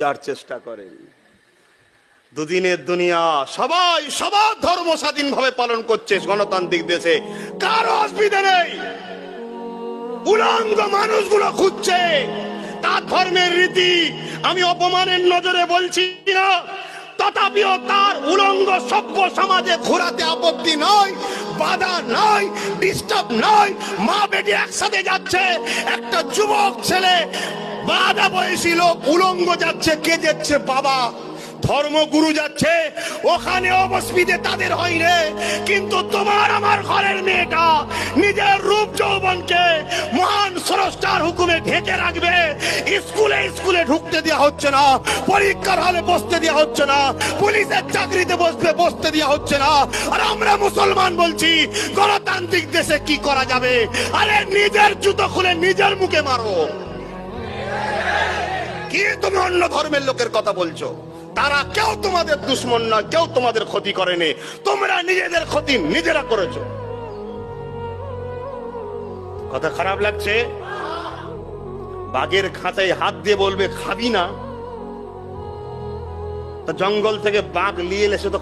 যার চেষ্টা করেন। দুদিনের দুনিয়া সবাই সবার ধর্ম স্বাধীনভাবে পালন করছে গণতান্ত্রিক দেশে। কারও অসুবিধা নেই। উলঙ্গ মানুষগুলো খুঁজছে। তার ধর্মের রীতি আমি অপমানের নজরে বলছি না। তথাপিও তার উলঙ্গ সভ্য সমাজে ঘোরাতে আপত্তি নয় বাধা নয় ডিস্টার্ব নয় মা বেটি একসাথে যাচ্ছে। একটা যুবক ছেলে বাধা বয়সী লোক উলঙ্গ যাচ্ছে, কে যাচ্ছে, বাবা? ধর্মগুরু যাচ্ছে। ওখানে অবস্মিতে তাদের হয় রে। কিন্তু তোমার আমার ঘরের মেয়েটা নিজের রূপ যৌবনকে মহান স্রষ্টার হুকুমে ঢেকে রাখবে। স্কুলে স্কুলে ঢুকতে দেওয়া হচ্ছে না। পরীক্ষার হলে বসতে দেওয়া হচ্ছে না। পুলিশের চাকরিতে বসতে বসতে দেওয়া হচ্ছে না। আর আমরা মুসলমান বলছি, গণতান্ত্রিক দেশে কি করা যাবে? আরে নিজের জুতো খুলে নিজের মুখে মারো। কি তুমি অন্য ধর্মের লোকের কথা বলছো? তারা কেউ তোমাদের দুশ্মন নয়, কেউ তোমাদের ক্ষতি করেনি। তোমরা নিজেদের ক্ষতি নিজেরা করেছ। কথা খারাপ লাগছে? বাঘের খাঁচায় হাত দিয়ে বলবে, খাবি না। জঙ্গল থেকে বাঘ নিয়ে এলে সে তো